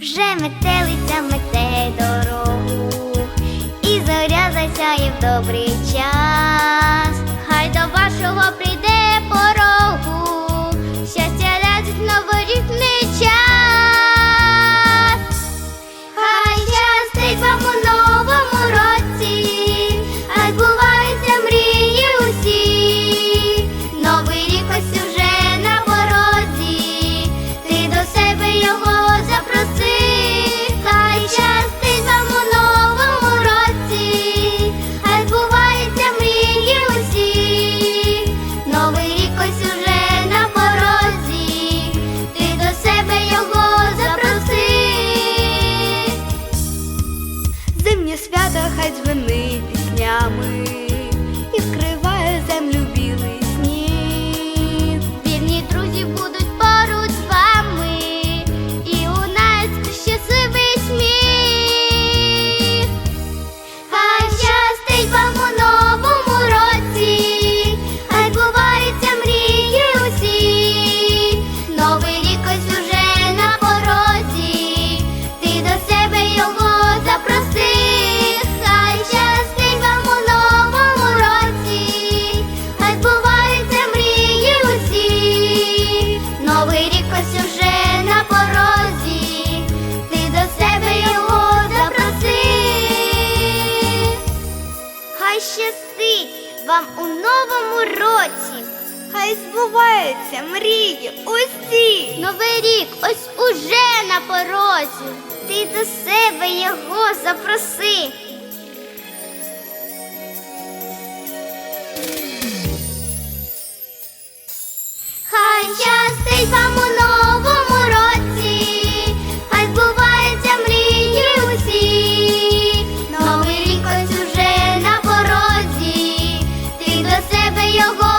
Вже метелиця мете дорогу, і зоря засяє в добрий час. eu vou. вам у новому році. Хай збуваються мрії усі. Новий рік ось уже на порозі. Ти до себе його запроси. Хай щастить вам у los